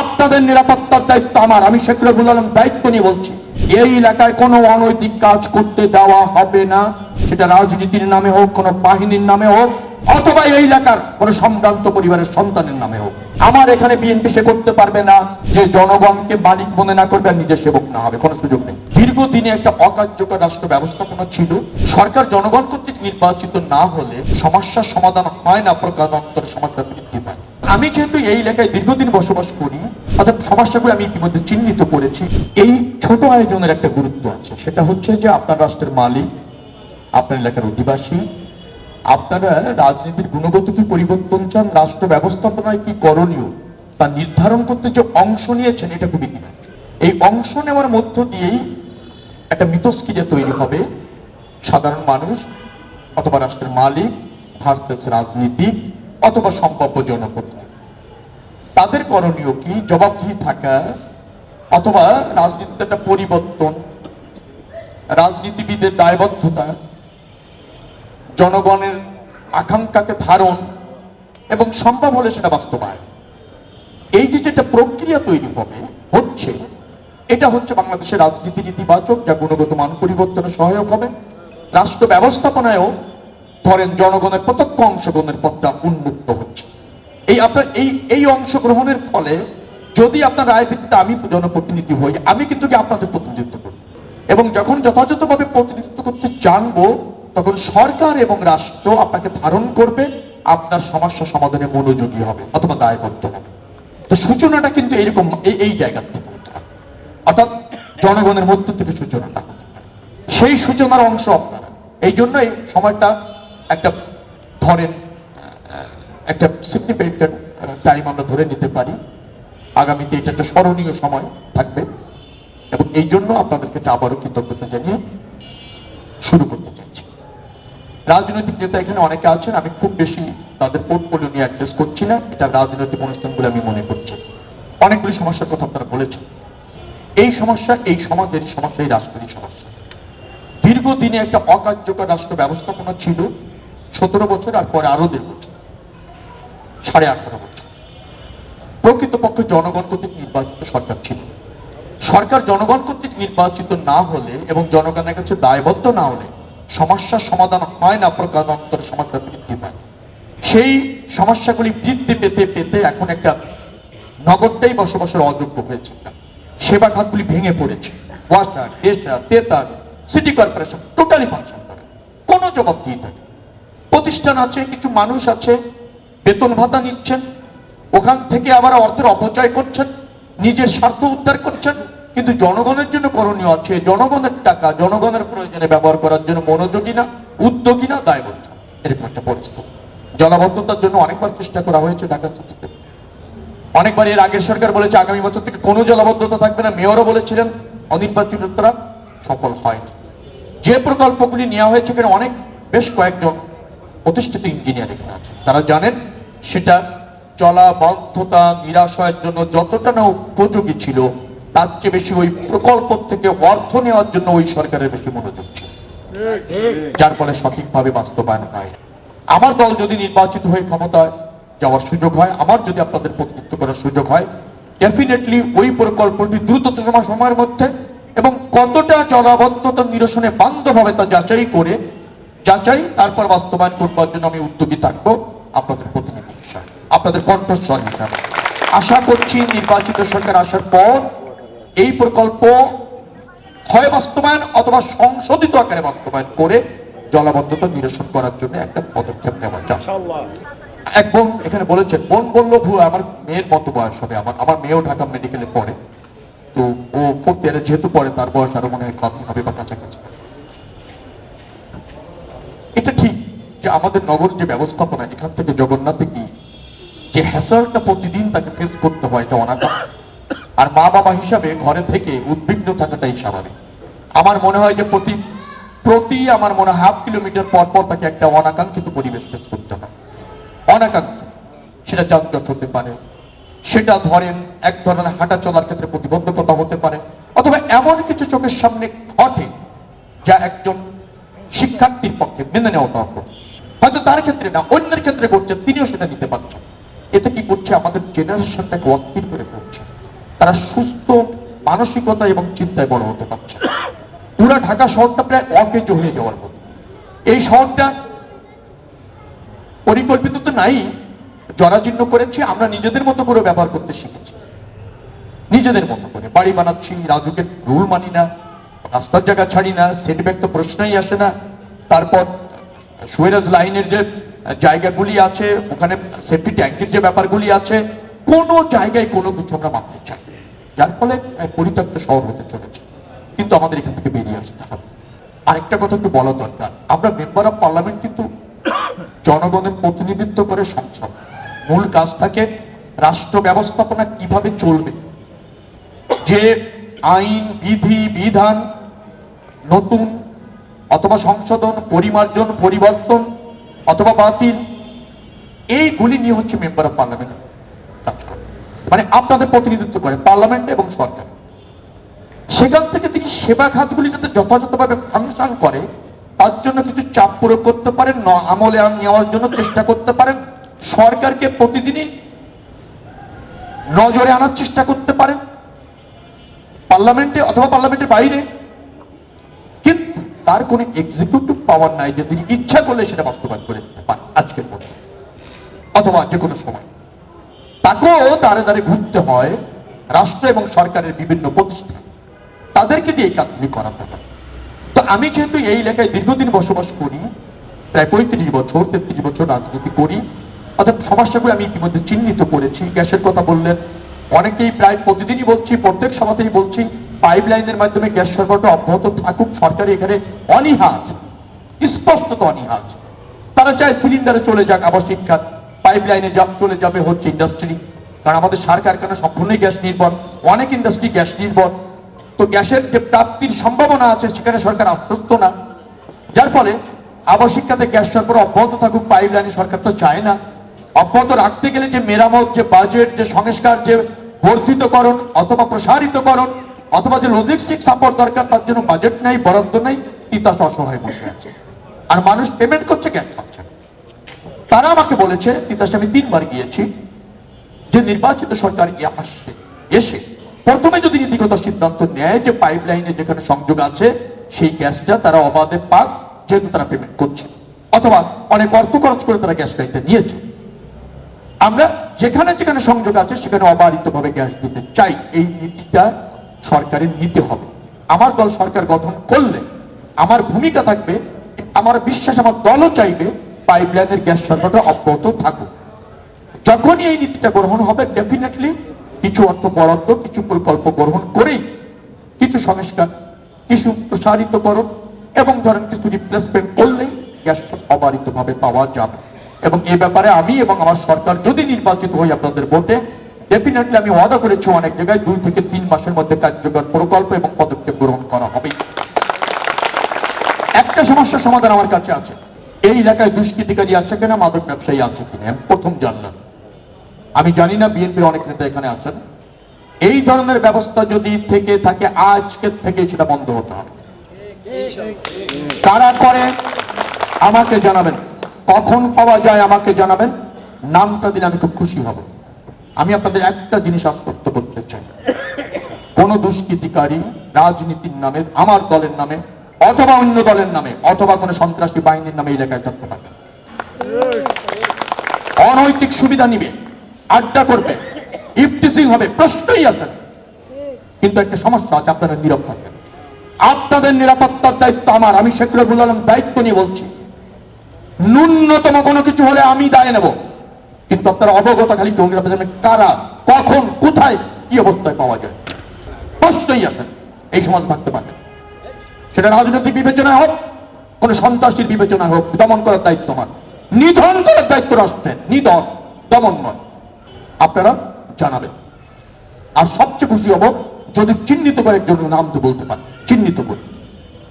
আপনাদের নিরাপত্তার দায়িত্ব আমার। আমি রবুল আলম দায়িত্ব নিয়ে বলছি, এই এলাকায় কোনো অনৈতিক কাজ করতে দেওয়া হবে না। সেটা রাজনীতির নামে হোক, কোনো বাহিনীর নামে হোক, অথবা এই এলাকার কোনো সম্ভ্রান্ত পরিবারের সন্তানের নামে হোক। আমার এখানে বিএনপি সে করতে পারবে না, যে জনগণকে মালিক মনে না করবে আর নিজের সেবক না হবে, কোনো সুযোগ নেই। দীর্ঘদিনে একটা অকার্যকর রাষ্ট্র ব্যবস্থাপনা ছিল। সরকার জনগণ কর্তৃক নির্বাচিত না হলে সমস্যার সমাধান হয় না, প্রকার অন্তর সমস্যা বৃদ্ধি পায়। আমি যেহেতু এই এলাকায় দীর্ঘদিন বসবাস করি, অর্থাৎ সমস্যাগুলো আমি ইতিমধ্যে চিহ্নিত করেছি, এই ছোট আয়োজনের একটা গুরুত্ব আছে। সেটা হচ্ছে যে আপনার রাষ্ট্রের মালিক, আপনার এলাকার অধিবাসী, আপনারা রাজনীতির গুণগত কি পরিবর্তন চান, রাষ্ট্র ব্যবস্থাপনায় কি করণীয়, তা নির্ধারণ করতে যে অংশ নিয়েছেন, এটা খুবই এই অংশ নেওয়ার মধ্য দিয়েই একটা মিথস্ক্রিয়া তৈরি হবে। সাধারণ মানুষ অথবা রাষ্ট্রের মালিক ভার্সেস রাজনীতি অথবা সম্ভাব্য জনপ্রতিনিধি তাদের করণীয় কি? জবাবদিহি থাকা অথবা রাজনীতিতে একটা পরিবর্তন, রাজনীতিবিদের দায়বদ্ধতা, জনগণের আকাঙ্ক্ষাকে ধারণ এবং সম্ভব হলে সেটা বাস্তবায়ন। এই যে যেটা প্রক্রিয়া তৈরি হবে, হচ্ছে, এটা হচ্ছে বাংলাদেশের রাজনীতির ইতিবাচক যা গুণগত মান পরিবর্তনে সহায়ক হবে। রাষ্ট্র ব্যবস্থাপনায়ও ধরেন জনগণের প্রত্যক্ষ অংশগ্রহণের পথটা উন্মুক্ত হচ্ছে। এই আপনার এই এই অংশগ্রহণের ফলে যদি আপনার রায় ভিত্তিতে আমি জনপ্রতিনিধি হই, আমি কিন্তু কি আপনাদের প্রতিনিধিত্ব করি এবং যখন যথাযথভাবে প্রতিনিধিত্ব করতে জানব, তখন সরকার এবং রাষ্ট্র আপনাকে ধারণ করবে, আপনার সমস্যা সমাধানে মনোযোগী হবে অথবা দায়বদ্ধ হবে। তো সূচনাটা কিন্তু এরকম, এই এই জায়গা থেকে অর্থাৎ জনগণের মধ্য থেকে সূচনাটা সেই সূচনার অংশ আপনারা। এই জন্য এই সময়টা একটা, ধরেন, একটা সিগনিফিকেন্ট টাইম আমরা ধরে নিতে পারি। আগামীতে এটা একটা স্মরণীয় সময় থাকবে। এবং এই জন্য আপনাদেরকে আবারও কৃতজ্ঞতা জানিয়ে শুরু করতে চাইছি। রাজনৈতিক নেতা এখানে অনেকে আছেন, আমি খুব বেশি তাদের পোর্টফোলিও নিয়ে অ্যাড্রেস করছি না। এটা রাজনৈতিক অনুষ্ঠানগুলো আমি মনে করছি। অনেকগুলি সমস্যার কথা আপনারা বলেছেন। এই সমস্যা, এই সমাজের সমস্যা, এই রাষ্ট্রেরই সমস্যা। দীর্ঘদিনে একটা অকার্যকর রাষ্ট্র ব্যবস্থাপনা ছিল। সতেরো বছর আর পরে আরও দেড় বছর। সাড়ে আঠারো বছর। প্রকৃতপক্ষে জনগণ কর্তৃক নির্বাচিত সরকার ছিল। সরকার জনগণ কর্তৃক নির্বাচিত না হলে এবং জনগণের কাছে দায়বদ্ধ না হলে সমস্যার সমাধান হয় না প্রকারান্তর সমস্যা বৃদ্ধি পায়। সেই সমস্যাগুলি বৃদ্ধি পেতে পেতে এখন একটা নগরটাই বসবাসের অযোগ্য হয়েছে। সেবা খাতগুলি ভেঙে পড়েছে। ওয়াসার এসা তেতার, সিটি কর্পোরেশন, টোটালি ফাংশন করে। কোনো জবাবদিহি থাকে প্রতিষ্ঠান আছে, কিছু মানুষ আছে, বেতন ভাতা নিচ্ছেন, ওখান থেকে আবার অর্থের অপচয় করছেন, নিজের স্বার্থ উদ্ধার করছেন, কিন্তু জনগণের জন্য করণীয় আছে, জনগণের টাকা, জনগণের প্রয়োজনে ব্যবহার করার জন্য মনোযোগী না, উদ্যোগী না, দায়বদ্ধ। এরকম একটা পরিস্থিতি। জলাবদ্ধতার জন্য অনেকবার চেষ্টা করা হয়েছে ঢাকা সিটিতে অনেকবার এর আগের সরকার বলেছে, আগামী বছর থেকে কোনো জলাবদ্ধতা থাকবে না। মেয়রও বলেছিলেন, অনির্বাচিত সফল হয়নি। যে প্রকল্পগুলি নেওয়া হয়েছে এখানে অনেক, বেশ কয়েকজন প্রতিষ্ঠিত ইঞ্জিনিয়ার আছে তারা জানেন, সেটা চলা জলাবদ্ধতা নিরাশয়ের জন্য যতটা না উপযোগী ছিল, তার চেয়ে বেশি ওই প্রকল্প থেকে অর্থ নেওয়ার জন্য ওই সরকারের বেশি মনোযোগ ছিল। যার ফলে সঠিকভাবে বাস্তবায়ন হয়। আমার দল যদি নির্বাচিত হয়ে ক্ষমতায় যাওয়ার সুযোগ হয়, আমার যদি আপনাদের প্রতিনিধিত্ব করার সুযোগ হয় ডেফিনেটলি ওই প্রকল্পটি দ্রুততম সময়ের মধ্যে এবং কতটা জলাবদ্ধতা নিরসনে বান্ধব হবে তা যাচাই করে যাচাই তারপর বাস্তবায়ন করবার জন্য আমি উদ্যোগী থাকব। আপনাদের প্রতিনিধি হিসাবে। আপনাদের কণ্ঠস্বর হিসাবে। আশা করছি নির্বাচিত সরকার আসার পর এই প্রকল্প হয় বাস্তবায়ন অথবা সংশোধিত আকারে বাস্তবায়ন করে জলাবদ্ধতা নিরসন করার জন্য একটা পদক্ষেপ নেওয়া যায় এক বোন এখানে বলেছেন বোন বলল ভু আমার মেয়ের মতো বয়স হবে? আমার আমার মেয়েও ঢাকা মেডিকেলে পড়ে। তো ও ফোর্থ ইয়ারে যেহেতু পড়ে তার বয়স আরও মনে হয় কমই হবে বা কাছাকাছি এটা ঠিক যে আমাদের নগর যে ব্যবস্থাপনা, এখান থেকে জগন্নাথে কি? যে হ্যাসালটা প্রতিদিন তাকে ফেস করতে হয়, এটা অনাকাঙ্ক্ষিত আর মা বাবা হিসাবে ঘরে থেকে উদ্বিগ্ন থাকাটাই স্বাভাবিক। আমার মনে হয় যে প্রতি প্রতি আমার মনে হাফ কিলোমিটার পর পর তাকে একটা অনাকাঙ্ক্ষিত পরিবেশ ফেস করতে হয়। অনাকাঙ্ক্ষিত। সেটা যানজট হতে পারে। সেটা ধরেন এক ধরনের হাঁটা চলার ক্ষেত্রে প্রতিবন্ধকতা হতে পারে। অথবা এমন কিছু চোখের সামনে ঘটে যা একজন শিক্ষার্থীর পক্ষে মেনে নেওয়া দরকার। হয়তো তার ক্ষেত্রে না, অন্যের ক্ষেত্রে ঘটছে তিনিও সেটা নিতে পারছেন এতে কি করছে? আমাদের জেনারেশনটাকে অস্থির করে ফেলছে। তারা সুস্থ, মানসিকতা এবং চিন্তায় বড় হতে পারছে। পুরা ঢাকা শহরটা প্রায় অকেজ হয়ে যাওয়ার মতো। এই শহরটা পরিকল্পিত তো নাই, জরাজীর্ণ করেছি, আমরা নিজেদের মতো করে ব্যবহার করতে শিখেছি। নিজেদের মতো করে। বাড়ি বানাচ্ছি, রাজুকে রুল মানি না, রাস্তার জায়গা ছাড়ি না সেটব্যাক তো প্রশ্নই আসে না। তারপর সুয়েরাজ লাইনের যে জায়গাগুলি আছে, ওখানে সেফটি ট্যাঙ্কের যে ব্যাপারগুলি আছে, কোনো জায়গায় কোনো কিছু আমরা মানতে চাই যার ফলে পরিত্যক্ত শহর হতে চলেছে। কিন্তু আমাদের এখান থেকে বেরিয়ে আসতে হবে। আরেকটা কথা একটু বলা দরকার। আমরা মেম্বার অফ পার্লামেন্ট কিন্তু জনগণের প্রতিনিধিত্ব করে সংসদ। মূল কাজ থাকে রাষ্ট্র ব্যবস্থাপনা কীভাবে চলবে। যে আইন, বিধি, বিধান নতুন অথবা সংশোধন, পরিমার্জন, পরিবর্তন অথবা বাতিল এইগুলি নিয়ে হচ্ছে মেম্বার অফ পার্লামেন্ট কাজ করে। মানে আপনাদের প্রতিনিধিত্ব করে পার্লামেন্ট এবং সরকার। সেখান থেকে তিনি সেবা খাতগুলি যাতে যথাযথভাবে ফাংশন করে, তার জন্য কিছু চাপ প্রয়োগ করতে পারেন আমলে আম নেওয়ার জন্য চেষ্টা করতে পারেন, সরকারকে প্রতিদিনই নজরে আনার চেষ্টা করতে পারেন। পার্লামেন্টে অথবা পার্লামেন্টের বাইরে তার কোনো এক্সিকিউটিভ পাওয়ার নাই যে তিনি ইচ্ছা করলে সেটা বাস্তবায়ন করে দিতে পারেন আজকের মধ্যে, অথবা যে কোনো সময়। তাকেও দাঁড়ে দাঁড়ে ঘুরতে হয় রাষ্ট্র এবং সরকারের বিভিন্ন প্রতিষ্ঠান। তাদেরকে দিয়ে এই কাজগুলি করাতে হয়। তো আমি যেহেতু এই এলাকায় দীর্ঘদিন বসবাস করি, প্রায় পঁয়ত্রিশ বছর, তেত্রিশ বছর রাজনীতি করি, অর্থাৎ সমস্যাগুলো আমি ইতিমধ্যে চিহ্নিত করেছি। গ্যাসের কথা বললেন, অনেকেই প্রায় প্রতিদিনই বলছি, প্রত্যেক সভাতেই বলছি পাইপ লাইনের মাধ্যমে গ্যাস সরবরাহ অব্যাহত থাকুক, সরকারি এখানে অনীহা আছে, স্পষ্টত অনীহা আছে। তারা চায় সিলিন্ডারে চলে যাক আবাসিক খাত পাইপ লাইনে চলে যাবে হচ্ছে ইন্ডাস্ট্রি। কারণ আমাদের সার কারখানা সম্পূর্ণই গ্যাস নির্ভর, অনেক ইন্ডাস্ট্রি গ্যাস নির্ভর। তো গ্যাসের যে প্রাপ্তির সম্ভাবনা আছে, সেখানে সরকার আশ্বস্ত না। যার ফলে আবাসিক খাতে গ্যাস সরবরাহ অব্যাহত থাকুক পাইপ লাইনে সরকার তো চায় না। অব্যাহত রাখতে গেলে যে মেরামত, যে বাজেট, যে সংস্কার, যে বর্ধিতকরণ অথবা প্রসারিতকরণ অথবা যে লজিস্টিক সাপোর্ট দরকার, তার জন্য বাজেট নেই, বরাদ্দ নেই তিতাস অসহায় বসে আছে। আর মানুষ পেমেন্ট করছে গ্যাস পাচ্ছে তারা আমাকে বলেছে তিতাসে আমি তিনবার গিয়েছি, যে নির্বাচিত সরকার ইয়ে আসছে, এসে প্রথমে যদি নীতিগত সিদ্ধান্ত নেয় যে পাইপ লাইনে যেখানে সংযোগ আছে, সেই গ্যাসটা তারা অবাধে পাক, যেহেতু তারা পেমেন্ট করছে। অথবা অনেক অর্থ খরচ করে তারা গ্যাস লাইনটা নিয়েছে। আমরা যেখানে যেখানে সংযোগ আছে, সেখানে অবারিতভাবে গ্যাস দিতে চাই। এই নীতিটা সরকারের নিতে হবে। আমার দল সরকার গঠন করলে আমার ভূমিকা থাকবে, আমার বিশ্বাস, আমার দলও চাইবে পাইপলাইনের গ্যাস সরবরাহ অব্যাহত থাকুক। যখনই এই নীতিটা গ্রহণ হবে ডেফিনেটলি কিছু অর্থ বরাদ্দ, কিছু প্রকল্প গ্রহণ করেই কিছু সংস্কার, কিছু প্রসারিত প্রসারিতকরণ এবং ধরেন কিছু রিপ্লেসমেন্ট করলেই গ্যাস অবারিতভাবে পাওয়া যাবে। এবং এ ব্যাপারে আমি এবং আমার সরকার যদি নির্বাচিত হই আপনাদের ভোটে ডেফিনেটলি আমি ওয়াদা করেছি অনেক জায়গায় দুই থেকে তিন মাসের মধ্যে কার্যকর প্রকল্প এবং পদক্ষেপ গ্রহণ করা হবে। একটা সমস্যার সমাধান আমার কাছে আছে। এই এলাকায় দুষ্কৃতিকারী আছে কিনা, মাদক ব্যবসায়ী আছে কিনা প্রথম জানলাম। আমি জানি না, বিএনপির অনেক নেতা এখানে আছেন। এই ধরনের ব্যবস্থা যদি থেকে থাকে আজকের থেকে সেটা বন্ধ হতে হবে। কারা করে, আমাকে জানাবেন। কখন পাওয়া যায় আমাকে জানাবেন। নামটা দিলে আমি খুব খুশি হব। আমি আপনাদের একটা জিনিস আশ্বস্ত করতে চাই। কোন দুষ্কৃতিকারী রাজনীতির নামে, আমার দলের নামে, অথবা অন্য দলের নামে, অথবা কোন সন্ত্রাসী বাহিনীর নামে এলাকায় থাকতে পারবে না। অনৈতিক সুবিধা নিবে, আড্ডা করবে ইফটিসিং হবে, প্রশ্নই আসবে কিন্তু একটা সমস্যা আছে, আপনারা নীরব থাকবেন। আপনাদের নিরাপত্তার দায়িত্ব আমার, আমি শেখ রবুল দায়িত্ব নিয়ে বলছি। ন্যূনতম কোনো কিছু হলে আমি দায় নেব। কিন্তু আপনারা অবগত খালি নিরাপত্তা কারা, কখন, কোথায়, কি অবস্থায় পাওয়া যায়? প্রশ্নই আসে এই সমাজ থাকতে পারে। সেটা রাজনৈতিক বিবেচনা হোক, কোন সন্ত্রাসীর বিবেচনা হোক, দমন করার দায়িত্ব আমার। নিধন করার দায়িত্ব রাষ্ট্রের। নিধন, দমন নয়। আপনারা জানাবেন। আর সবচেয়ে খুশি হব, যদি চিহ্নিত করে একজন নাম তো বলতে পারে চিহ্নিত করে।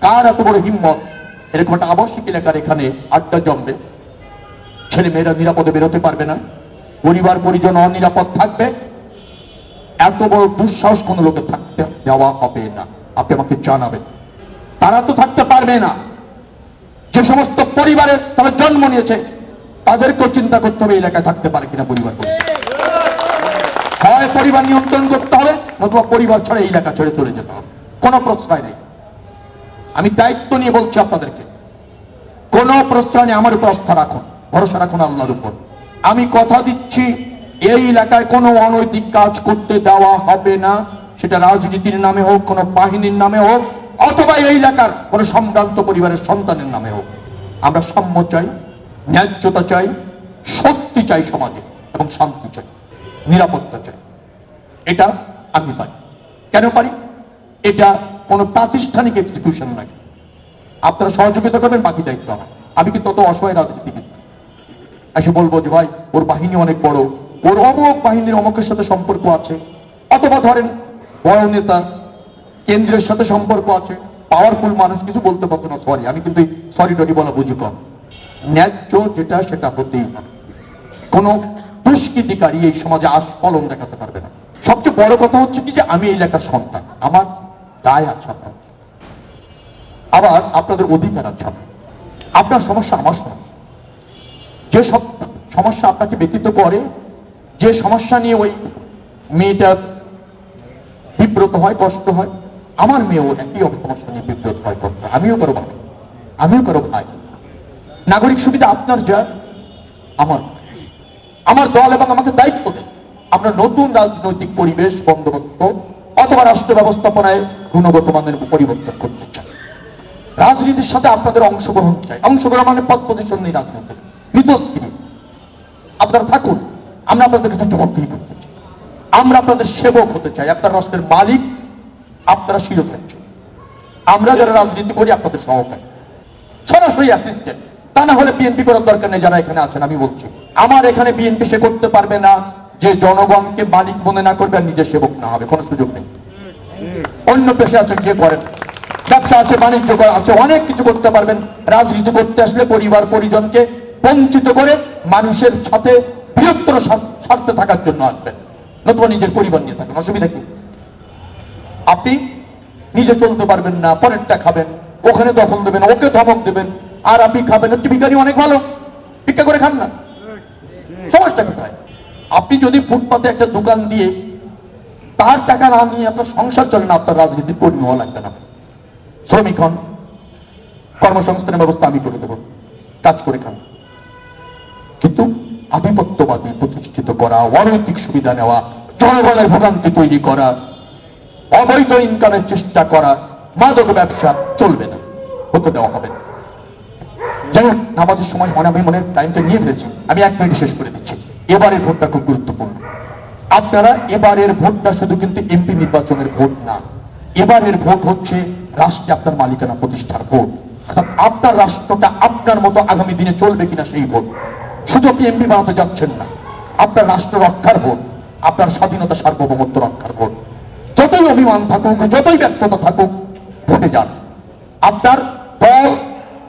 কার এত বড় হিম্মত? এরকম একটা আবশ্যিক এলাকার এখানে আড্ডা জমবে। ছেলে মেয়েরা নিরাপদে বেরোতে পারবে না। পরিবার, পরিজন অনিরাপদ থাকবে। এত বড় দুঃসাহস কোন লোকে থাকতে দেওয়া হবে না। আপনি আমাকে জানাবেন। তারা তো থাকতে পারবে না। যে সমস্ত পরিবারে তারা জন্ম নিয়েছে, তাদেরকেও চিন্তা করতে হবে এলাকায় থাকতে পারে কিনা পরিবার। হয় পরিবার নিয়ন্ত্রণ করতে হবে, নতুবা পরিবার ছাড়া এই এলাকা ছেড়ে চলে যেতে হবে। কোনো প্রশ্রয় নেই। আমি দায়িত্ব নিয়ে বলছি আপনাদেরকে, কোনো প্রশ্রয় নেই। আমার উপর আস্থা রাখুন। ভরসা রাখুন আল্লাহর উপর। আমি কথা দিচ্ছি, এই এলাকায় কোনো অনৈতিক কাজ করতে দেওয়া হবে না। সেটা রাজনীতির নামে হোক, কোনো বাহিনীর নামে হোক, অথবা এই এলাকার কোনো সম্ভ্রান্ত পরিবারের সন্তানের নামে হোক। আমরা সাম্য চাই, ন্যায্যতা চাই, স্বস্তি চাই সমাজে, এবং শান্তি চাই, নিরাপত্তা চাই। এটা আমি পারি। কেন পারি? এটা কোনো প্রাতিষ্ঠানিক এক্সিকিউশন লাগে আপনারা সহযোগিতা করবেন, বাকি দায়িত্ব আমার। আমি কি তত অসহায় রাজনীতিবিদ। এসে বলব যে ভাই, ওর বাহিনী অনেক বড়। ওর অমুক বাহিনীর অমুকের সাথে সম্পর্ক আছে। অথবা ধরেন, বড় নেতা, কেন্দ্রের সাথে সম্পর্ক আছে। পাওয়ারফুল মানুষ, কিছু বলতে পারছে না সরি আমি কিন্তু সরি টরি বলা বুঝি কম। ন্যায্য যেটা, সেটা হতেই হবে। কোনো দুষ্কৃতিকারী এই সমাজে আস ফলন দেখাতে পারবে না। সবচেয়ে বড় কথা হচ্ছে কি যে, আমি এই এলাকার সন্তান। আমার দায় আছে আপনার আবার আপনাদের অধিকার আছে আপনার সমস্যা আমার সমস্যা। যে সব সমস্যা আপনাকে ব্যতীত করে, যে সমস্যা নিয়ে ওই মেয়েটা বিব্রত হয়, কষ্ট হয়, আমার মেয়েও একই সমস্যা নিয়ে বিব্রত হয়, কষ্ট। আমিও করো ভাই আমিও করো ভাই নাগরিক সুবিধা আপনার যা, আমার। আমার দল এবং আমাকে দায়িত্ব দেয় আমরা নতুন রাজনৈতিক পরিবেশ, বন্দোবস্ত অথবা রাষ্ট্র ব্যবস্থাপনায় গুণগত মানের পরিবর্তন করতে চাই। রাজনীতির সাথে আপনাদের অংশগ্রহণ চাই। অংশগ্রহণ মানে পদ পজিশন নেই রাজনীতি মিতস্ক্রিয় আপনারা থাকুন, আমরা আপনাদের কাছে জবাবদিহি চাই আমরা আপনাদের সেবক হতে চাই, আপনার রাষ্ট্রের মালিক, আপনারা শিরোধার্য। আমরা যারা রাজনীতি করি, আপনাদের সহকারী। সরাসরি অ্যাসিস্ট্যান্ট তা না হলে বিএনপি করার দরকার নেই, যারা এখানে আছেন, আমি বলছি। আমার এখানে বিএনপি সে করতে পারবে না, যে জনগণকে মালিক মনে না করবে আর নিজের সেবক না হবে, কোনো সুযোগ নেই। অন্য পেশে আছেন, যে করেন। ব্যবসা আছে, বাণিজ্য আছে, অনেক কিছু করতে পারবেন। রাজনীতি করতে আসলে পরিবার, পরিজনকে বঞ্চিত করে মানুষের সাথে বৃহত্তর স্বার্থে থাকার জন্য আসবেন। নতুবা নিজের পরিবার নিয়ে থাকেন, অসুবিধা কি? আপনি নিজে চলতে পারবেন না, পরেরটা খাবেন, ওখানে দখল দেবেন, ওকে ধমক দেবেন, আর আপনি খাবেন হচ্ছে ভিখারি অনেক ভালো, ভিক্ষা করে খান না। সমস্যা কোথায়? আপনি যদি ফুটপাতে একটা দোকান দিয়ে তার টাকা না নিয়ে আপনার সংসার চলে না, আপনার রাজনীতির কর্মী হওয়া লাগবে না। শ্রমিক হন, কর্মসংস্থানের ব্যবস্থা আমি করে দেবো। কাজ করে খান। কিন্তু আধিপত্যবাদী প্রতিষ্ঠিত করা, অনৈতিক সুবিধা নেওয়া, জনগণের ভোগান্তি তৈরি করা, অবৈধ ইনকামের চেষ্টা করা, মাদক ব্যবসা চলবে না, হতে দেওয়া হবে না। যাই হোক, নামাজের সময় মনে আমি মনে টাইমটা নিয়ে ফেলেছি। আমি এক মিনিট শেষ করে দিচ্ছি। এবারের ভোটটা খুব গুরুত্বপূর্ণ। আপনারা এবারের ভোটটা শুধু কিন্তু এমপি নির্বাচনের ভোট না, এবারের ভোট হচ্ছে রাষ্ট্রে আপনার মালিকানা প্রতিষ্ঠার ভোট। অর্থাৎ আপনার রাষ্ট্রটা আপনার মতো আগামী দিনে চলবে কিনা সেই ভোট। শুধু আপনি এমপি বানাতে যাচ্ছেন না, আপনার রাষ্ট্র রক্ষার ভোট, আপনার স্বাধীনতা সার্বভৌমত্ব রক্ষার ভোট, যতই অভিমান থাকুক, যতই ব্যর্থতা থাকুক, ভোটে যান। আপনার দল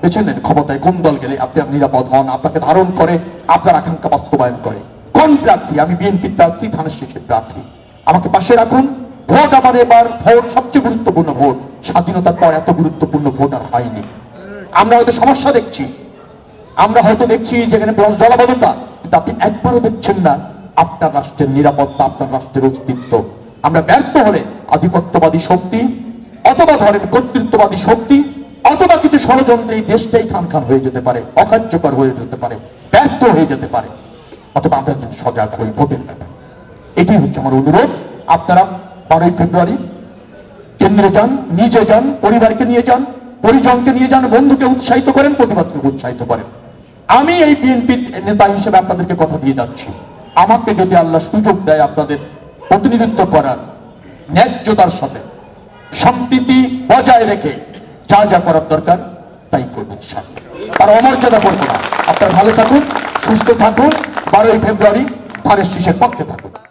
বেছে নেন ক্ষমতায়, কোন দল গেলে আপনি নিরাপদ হন, আপনাকে ধারণ করে, আপনার আকাঙ্ক্ষা বাস্তবায়ন করে। কোন প্রার্থী? আমি বিএনপির প্রার্থী ধানের শেষের প্রার্থী। আমাকে পাশে রাখুন। ভোট আমার এবার, ভোট, সবচেয়ে গুরুত্বপূর্ণ ভোট। স্বাধীনতার পর এত গুরুত্বপূর্ণ ভোট আর হয়নি। আমরা হয়তো সমস্যা দেখছি। আমরা হয়তো দেখছি যেখানে জলাবদ্ধতা, কিন্তু আপনি একবারও দেখছেন না আপনার রাষ্ট্রের নিরাপত্তা, আপনার রাষ্ট্রের অস্তিত্ব। আমরা ব্যর্থ হলে আধিপত্যবাদী শক্তি, অথবা ধরেন কর্তৃত্ববাদী শক্তি, অথবা কিছু ষড়যন্ত্রে এই দেশটাই খান খান হয়ে যেতে পারে, অকার্যকর হয়ে যেতে পারে, ব্যর্থ হয়ে যেতে পারে। অথবা আমরা যেন সজাগ হই, ভোটের ব্যাপারে এটাই হচ্ছে আমার অনুরোধ। আপনারা বারোই ফেব্রুয়ারি কেন্দ্রে যান নিজে যান, পরিবারকে নিয়ে যান, পরিজনকে নিয়ে যান, বন্ধুকে উৎসাহিত করেন, প্রতিবাদকে উৎসাহিত করেন। আমি এই বিএনপির নেতা হিসেবে আপনাদেরকে কথা দিয়ে যাচ্ছি। আমাকে যদি আল্লাহ সুযোগ দেয় আপনাদের প্রতিনিধিত্ব করার, ন্যায্যতার সাথে, সম্প্রীতি বজায় রেখে যা যা করার দরকার, তাই করবেন আর অমর্যাদা করব না। আপনারা ভালো থাকুন, সুস্থ থাকুন, বারোই ফেব্রুয়ারি শীষের পক্ষে থাকুন।